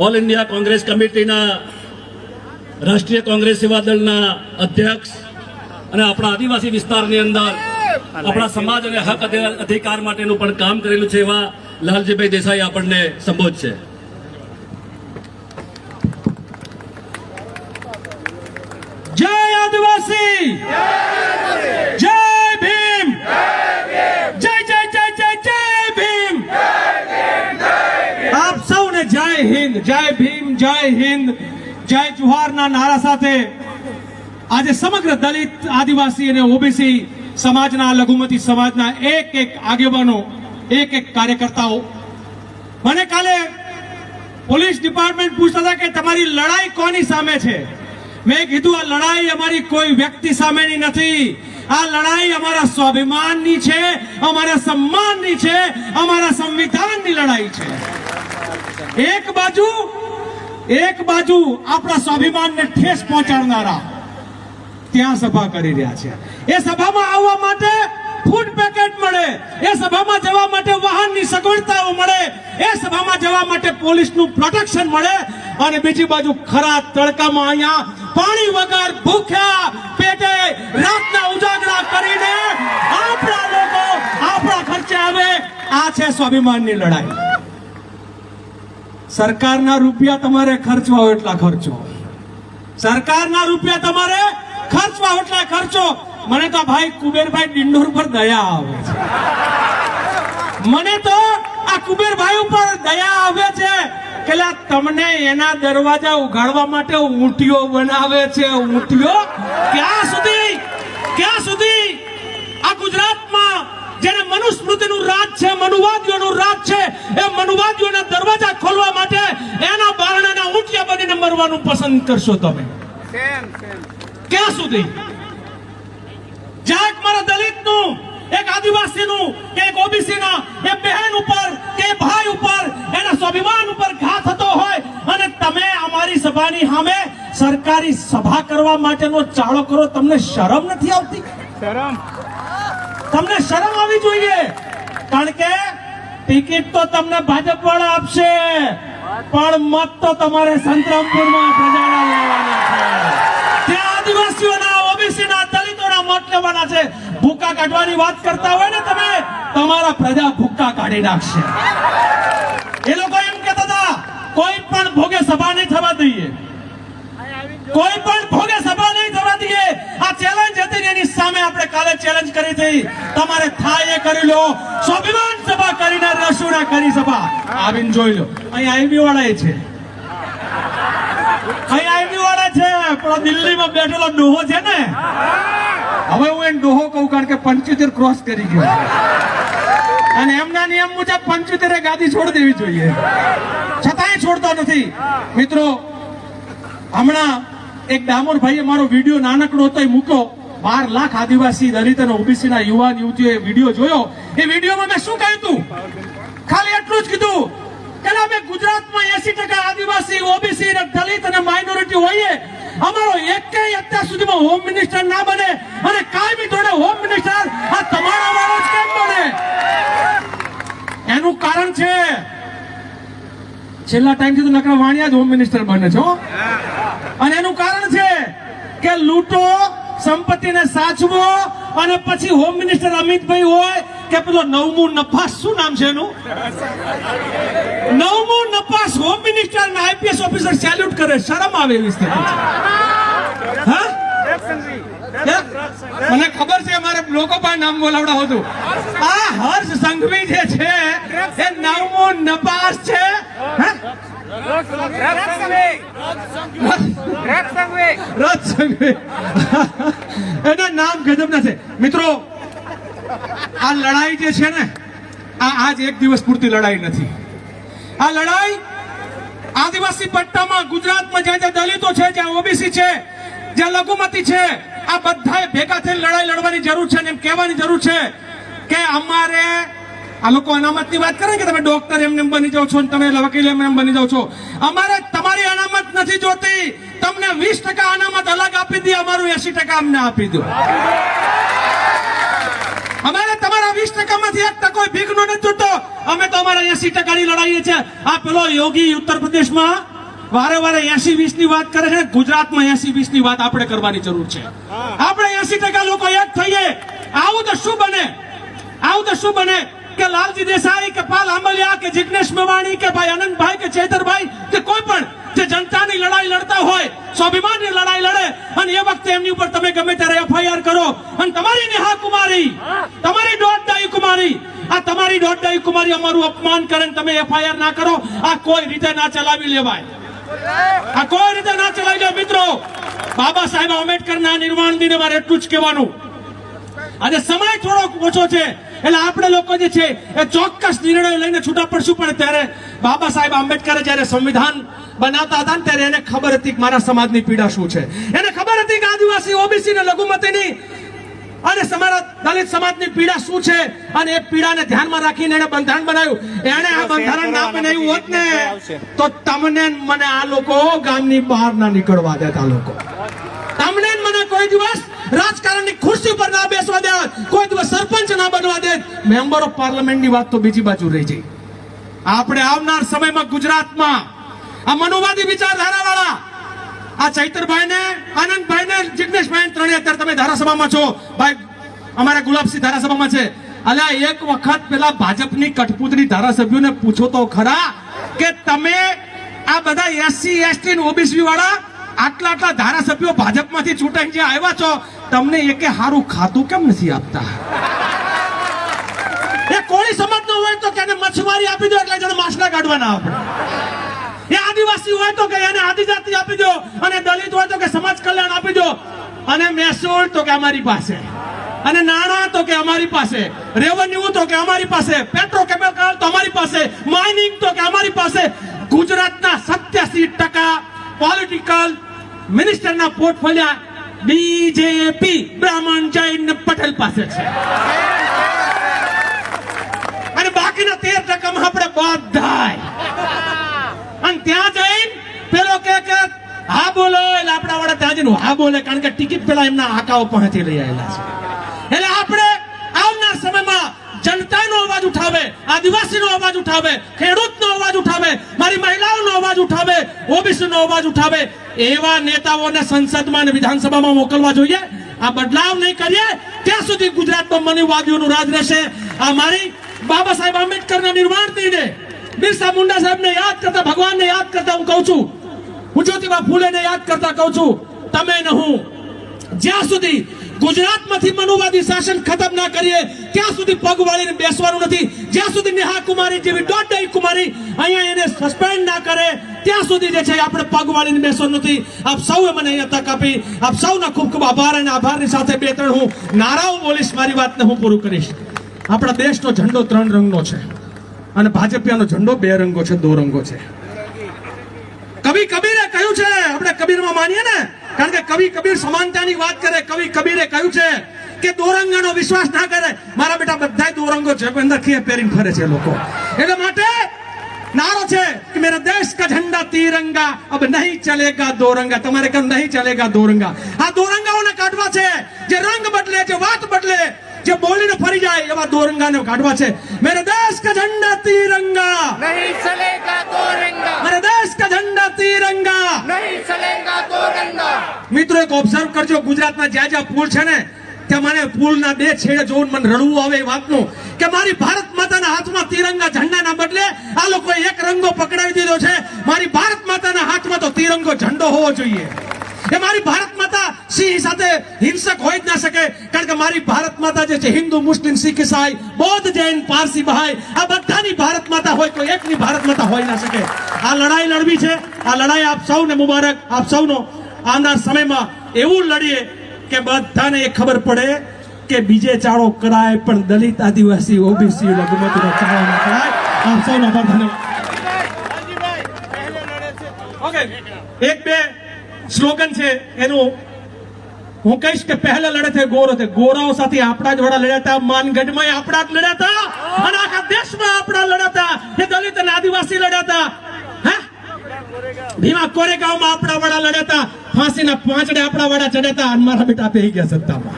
All India Congress કમિટીના રાષ્ટ્રીય કોંગ્રેસ સેવા દળના અધ્યક્ષ અને આપણા આદિવાસી વિસ્તારની અંદર આપણા સમાજ અને હક અધિ- અધિકાર માટેનું પણ કામ કરેલું છે એવા લાલજીભાઈ દેસાઈ આપણને સંબોધશે. જય આદિવાસી જય ભીમ જય જય જય જય જય ભીમ આપ સૌને જય હિન્દ જય ભીમ, જય હિન્દ, જય જુહારના નારા સાથે આજે સમગ્ર દલિત, આદિવાસી અને ઓબીસી સમાજના લઘુમતી સમાજના એક એક આગેવાનો, એક એક કાર્યકર્તાઓ. મને કાલે પોલીસ ડિપાર્ટમેન્ટ પૂછતા હતા કે તમારી લડાઈ કોની સામે છે? મેં કીધું, આ લડાઈ અમારી કોઈ વ્યક્તિ સામેની નથી. આ લડાઈ અમારા સ્વાભિમાનની છે, અમારા સન્માનની છે, અમારા સંવિધાનની લડાઈ છે. એક બાજુ એક બાજુ આપણા સ્વાભિમાનને ઠેસ પહોંચાડનારા ત્યાં સભા કરી રહ્યા છે. એ સભામાં આવવા માટે ફૂડ પેકેટ મળે, એ સભામાં જવા માટે વાહનની સગવડતાઓ મળે, એ સભામાં જવા માટે પોલીસનું પ્રોટેક્શન મળે અને બીજી બાજુ ખરા તડકામાં અહીંયા પાણી વગર ભૂખ્યા પેટે રાતના ઉજાગરા કરીને આપણા લોકો, આપણા ખર્ચે આવે. આ છે સ્વાભિમાનની લડાઈ. સરકારના રૂપિયા તમારે ખર્ચવા હોય એટલા ખર્ચો. સરકારના રૂપિયા તમારે ખર્ચવા હોય એટલા ખર્ચો. મને તો ભાઈ કુબેરભાઈ ડિંડોર પર દયા આવે છે. મને તો આ કુબેરભાઈ ઉપર દયા આવે છે કે તમને એના દરવાજા ઉગાડવા માટે ઊંટીઓ બનાવે છે. ઊંટીઓ? ક્યાં સુધી? ક્યાં સુધી? આ ગુજરાતમાં જેને મનુસ્મૃતિનું રાજ છે, મનુવાદીઓનું રાજ છે, એ મનુવાદીઓના દરવાજા ખોલવા માટે એના બારણાના ઊંટિયા બનીને પસંદ કરશો તમે? ક્યાં સુધી? જાત મારા દલિતનું એક આદિવાસીનું કે એક ઓબીસીના એ બહેન ઉપર કે ભાઈ ઉપર એના સ્વાભિમાન ઉપર ઘા થતો હોય અને તમે અમારી સભાની સામે સરકારી સભા કરવા માટેનો ચાળો કરો તમને શરમ નથી આવતી? તમને શરમ આવી જોઈએ? કારણ કે ટિકિટ તો તમને ભાજપ વાળા આપશે. પણ મત તો તમારે સંતરામપુરમાં પ્રજાના લેવાના છે. ત્યાં આદિવાસીઓના, ઓબીસીના, દલિતોના મત લેવાના છે. ભૂકા કાઢવાની વાત કરતા હોય ને તમે, તમારા પ્રજા ભૂકા કાઢી નાખશે. એ લોકો એમ કહેતા હતા, કોઈ પણ ભોગે સભા નહીં થવા દઈએ. કોઈ પણ ભોગે સભા નહીં આ ચેલેન્જ હતી એની સામે આપણે કાલે ચેલેન્જ કરી હતી. તમારે થાય એ કરી લો. સ્વાભિમાન સભા કરીને રસુડા કરી સભા. આવીને જોઈ લો. અહીં આઈબી વાળા છે. અહીં આઈબી વાળા છે, પણ દિલ્હીમાં બેઠેલો ડોહો છે ને. હવે હું એને ડોહો કહું કારણ કે પંચોતેર ક્રોસ કરી ગયો. અને એમના નિયમ મુજબ પંચોતેરે ગાદી છોડી દેવી જોઈએ. છતાંય છોડતો નથી. મિત્રો, હમણાં એક ડામોર ભાઈએ મારો વીડિયો નાનકડો હતો એ બાર લાખ આદિવાસી દલિત અને ઓબીસી ના યુવાન યુવતીઓએ વીડિયો જોયો. એ વિડીયોમાં મેં શું કહ્યું હતું ખાલી એટલું જ કીધું. કે અમે ગુજરાતમાં એસી ટકા આદિવાસી, ઓબીસી દલિત અને માઇનોરિટી હોઈએ. અમારો એકેય અત્યાર સુધીમાં હોમ મિનિસ્ટર ના બને અને કાયમી ધોરણે હોમ મિનિસ્ટર આ તમારા વાળો જ કેમ બને? એનું કારણ છે, છેલ્લા ટાઈમથી તો નકરા વાણિયા જ હોમ મિનિસ્ટર બને છે અને એનું કારણ કે લૂંટો સંપત્તિને સાચવો અને પછી હોમ મિનિસ્ટર અમિતભાઈ હોય કે પેલો નવમું નફાસ શું નામ છે એનું? નવમું નફાસ હોમ મિનિસ્ટર અને આઈપીએસ ઓફિસર સેલ્યુટ કરે. શરમ આવે એવી સ્થિતિ. હા? મને ખબર છે મારે લોકો પણ નામ બોલાવડા હતું આ હર્ષ સંઘવી જે છે એ નવમું નપાસ છે. હે? રથ નામ ગજબના છે મિત્રો, આ લડાઈ જે છે ને, આ આજ એક દિવસ પૂરતી લડાઈ નથી. આ લડાઈ આદિવાસી પટ્ટામાં ગુજરાતમાં જ્યાં જ્યાં દલિતો છે, જ્યાં ઓબીસી છે, જ્યાં લઘુમતી છે, આ બધાએ ભેગા થઈને લડાઈ લડવાની જરૂર છે અને એમ કહેવાની જરૂર છે કે અમારે આ લોકો અનામતની વાત કરે કે તમે ડોક્ટર એમને એમ બની જાઓ છો અને તમે વકીલ એમ બની જાઓ છો? અમારે તમારી અનામત નથી જોતી. તમને વીસ ટકા અનામત અલગ આપી દે, અમારું એસી ટકા અમને આપી દો. અમારે તમારા વીસ ટકામાંથી એક ટકો ભીખ નો નથી જોતો. અમે તો અમારા એસી ટકાની લડાઈએ છે આ પેલો યોગી ઉત્તર પ્રદેશમાં વારે વારે એસી વીસની વાત કરે છે ગુજરાતમાં એસી વીસની વાત આપણે કરવાની જરૂર છે. આપણે એસી ટકા લોકો એક થઈએ. આવું તો શું બને? આવું તો શું બને? કે લાલજી દેસાઈ કે પાલ આંબલિયા કે જિગ્નેશ મેવાણી કે ભાઈ અનંતભાઈ કે ચેતરભાઈ, કે કોઈ પણ જે જનતાની લડાઈ લડતા હોય, સ્વાભિમાનની લડાઈ લડે, અને એ વખતે એમની ઉપર તમે ગમે ત્યારે એફઆઈઆર કરો. અને તમારી નેહા કુમારી, તમારી દોડદાઈ કુમારી, આ તમારી દોડદાઈ કુમારી અમારું અપમાન કરે ને તમે એફઆઈઆર ના કરો, આ કોઈ રીતે ના ચલાવી લેવાય. આ કોઈ રીતે ના ચલાવી લેવાય. મિત્રો, બાબા સાહેબ આંબેડકરના નિર્માણ દિને મારે એટલું જ કહેવાનું. આજે સમય થોડોક ઓછો છે. એટલે આપણે લોકો જે છે એ ચોક્કસ નિર્ણય લઈને છૂટા પડશું. પણ ત્યારે બાબા સાહેબ આંબેડકરે જ્યારે સંવિધાન બનાવતા હતા ને ત્યારે એને ખબર હતી કે મારા સમાજની પીડા શું છે. એને ખબર હતી કે આદિવાસી ઓબીસી ને લઘુમતીની અને સમારા દલિત સમાજની પીડા શું છે? અને એ પીડાને ધ્યાનમાં રાખીને એને બંધારણ બનાવ્યું. એને આ બંધારણ ના બનાવ્યું હોત ને તો તમને મને આ લોકો ગામની બહાર ના નીકળવા દેતા લોકો. તમને મને કોઈ દિવસ રાજકારણની ખુરશી પર ના બેસવા દે. કોઈ દિવસ સરપંચ ના બનવા દે. મેમ્બર ઓફ પાર્લામેન્ટની વાત તો બીજી બાજુ રહી જઈ આપણે આવનાર સમયમાં ગુજરાતમાં આ મનુવાદી વિચારધારા વાળા આ ચૈતરભાઈ ને આનંદભાઈ ને જિગ્નેશભાઈ ત્રણે અત્યારે તમે ધારાસભામાં છો. ભાઈ, અમારા ગુલાબસિંહ ધારાસભામાં છે. અલ્યા, એક વખત પેલા ભાજપની કઠપૂતળી ધારાસભ્યોને પૂછો તો ખરા કે તમે આ બધા એસસી, એસટી ઓબીસી વાળા આટલા આટલા ધારાસભ્યો ભાજપમાંથી ચૂંટાઈને જે આવ્યા છો? તમને એકે હારું ખાતું કેમ નથી આપતા? એ કોળી સમાજનો હોય તો એને મચ્છમારી આપી દો એટલે જણ માછલા કાઢવાના આપણે એ આદિવાસી હોય તો કે એને આદિજાતિ આપી દો અને દલિત હોય તો કે સમાજ કલ્યાણ આપી દો. અને મહેસૂલ તો કે અમારી પાસે. અને નાણાં તો કે અમારી પાસે. રેવન્યુ તો કે અમારી પાસે. પેટ્રોકેમિકલ તો અમારી પાસે. માઇનિંગ તો કે અમારી પાસે. ગુજરાતના સત્યાસી ટકા પોલિટિકલ મિનિસ્ટરના પોર્ટફોલિયા બીજેપી બ્રાહ્મણ જૈન પટેલ પાસે છે. અને બાકીના તેર ટકામાં આપણે બધાય. અને ત્યાં જઈને પેલો કે કે, હા બોલો. એટલે આપણા વાળા ત્યાં જઈને હા બોલે, કારણ કે ટિકિટ પેલા એમના આકાઓ પહોંચી લઈ આવેલા છે. એટલે આપણે આવનાર સમયમાં જનતાનો અવાજ ઉઠાવે, આદિવાસીનો અવાજ ઉઠાવે, ખેડૂતનો અવાજ ઉઠાવે, મારી મહિલાઓનો અવાજ ઉઠાવે, ઓબીસીનો અવાજ ઉઠાવે, એવા નેતાઓને સંસદમાં અને વિધાનસભામાં મોકલવા જોઈએ. આ બદલાવ નહીં કરીએ, ત્યાં સુધી ગુજરાતમાં મનુવાદીઓનું રાજ રહેશે. આ મારી બાબા સાહેબ આંબેડકરના નિર્માણ દિને બિરસા મુંડા સાહેબને યાદ કરતા, ભગવાનને યાદ કરતા હું કહું છું, હું જ્યોતિબા ફૂલેને યાદ કરતા કહું છું, તમે ને હું જ્યાં સુધી ગુજરાતમાંથી મનુવાદી શાસન ખતમ ના કરીએ, ત્યાં સુધી પગ વાળીને બેસવાનું નથી. જ્યાં સુધી નેહા કુમારી જેવી દોઢ કુમારી અહીંયા એને સસ્પેન્ડ ના કરે, ત્યાં સુધી જે છે આપણે પગ વાળીને બેસવાનું નથી. આપ સૌએ મને અહીંયા તક આપી. આપ સૌના ખૂબ ખૂબ આભાર અને આભારની સાથે બે ત્રણ હું નારાઓ બોલીશ, મારી વાતને હું પૂરું કરીશ. આપણા દેશનો ઝંડો ત્રણ રંગનો છે અને ભાજપિયાનો ઝંડો બે રંગો છે, દો રંગો છે. કવિ કબીરે કહ્યું છે, આપણે કબીરમાં માનીએ ને? કારણ કે કવિ કબીર સમાનતાની વાત કરે કવિ કબીરે કહ્યું છે કે દોરંગાનો વિશ્વાસ ના કરે. મારા બેટા બધા દોરંગો જબંદર ખીએ પહેરીને ફરે છે લોકો. એટલે માટે નારો છે કે મેરા દેશ કા ઝંડા તિરંગા અબ નહીં ચલેગા દોરંગા. તમારે કેમ નહીં ચલેગા દોરંગા. આ દોરંગાઓને કાઢવા છે. જે રંગ બદલે જે વાત બદલે જે બોલીને ફરી જાય એવા દોરંગાને કાઢવા છે. મેરા દેશ કા ઝંડા તિરંગા. નહીં ચલેગા દોરંગા. મેરા ઝંડા તિરંગા. નહીં ચલેગા તો મિત્રો એક ઓબ્ઝર્વ કરજો ગુજરાતમાં જ્યાં જ્યાં પુલ છે ને ત્યાં મને પુલના બે છેડે જોઉં મને રડવું આવે એ વાતનું કે મારી ભારત માતાના હાથમાં તિરંગા ઝંડાના બદલે આ લોકોએ એક રંગો પકડાવી દીધો છે. મારી ભારત માતાના હાથમાં તો તિરંગો ઝંડો હોવો જોઈએ. એ મારી ભારત માતા સિંહ સાથે હિંસક હોઈ જ ના શકે. કારણ કે મારી ભારત માતા જે છે હિન્દુ મુસ્લિમ શીખ ઈસાઈ બૌદ્ધ જૈન પારસી બહાઈ આ બધાની ભારત માતા હોય કોઈ એકની ભારત માતા હોઈ ના શકે. આ લડાઈ લડવી છે. આ લડાઈ આપ સૌને મુબારક. આપ સૌનો આવનાર સમયમાં એવું લડીએ કે બધાને એ ખબર પડે કે બીજે ચાળો કરાય પણ દલિત આદિવાસી ઓબીસી લઘુમતીનો ચાળો ના કરાય. આપ સૌનો આભાર ધન્યવાદ. ઓકે. એક બે. સ્લોગન છે એનું, હું કહીશ કે પહેલા લડે છે ગોરો છે ગોરાઓ સાથે આપણા જ વડા લડ્યા હતા, માનગઢમાં આપણા જ લડ્યા હતા. અને આખા દેશમાં આપણા લડ્યા હતા. એ દલિત અને આદિવાસી લડ્યા હતા. હે? ભીમા કોરેગાંવમાં આપણા વડા લડ્યા હતા. ફાંસીના પાંચડે આપણા વડા ચડ્યા હતા. અને મારા બેટા આપી ગયા સત્તામાં.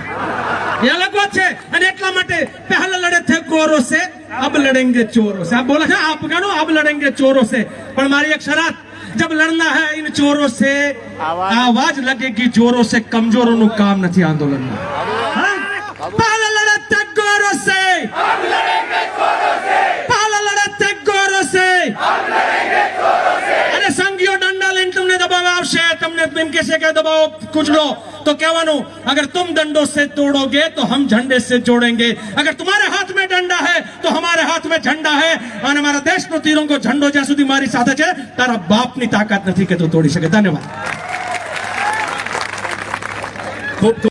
અલગ વાત છે. અને એટલા માટે પહેલા લડે છે કોરો છે. અબ લડેંગે ચોરો છે. આપ બોલે છે આપ ગણો અબ લડેંગે ચોરો છે. પણ મારી એક શરત જબ લડના હે ઇન ચોરો સે આવાજ. લગેગી જોરો સે. કમજોરોનું કામ નથી આંદોલનમાં. હા? પહેલા લડે થે ગોરો સે. પહેલા લડે થે ગોરો સે. અને સંગીઓ દંડા લઈને તમને દબાવવા આવશે. તમને એમ કહેશે કે દબાવો કુચડો. તો કહેવાનું अगर तुम डंडों से तोड़ोगे तो हम झंडे से जोड़ेंगे अगर तुम्हारे हाथ में डंडा है तो हमारे हाथ में झंडा है અને મારા દેશનો તિરંગો ઝંડો જ્યાં સુધી મારી સાથે છે તારા બાપની તાકાત નથી કે તું તોડી શકે ધન્યવાદ ખૂબ ખૂબ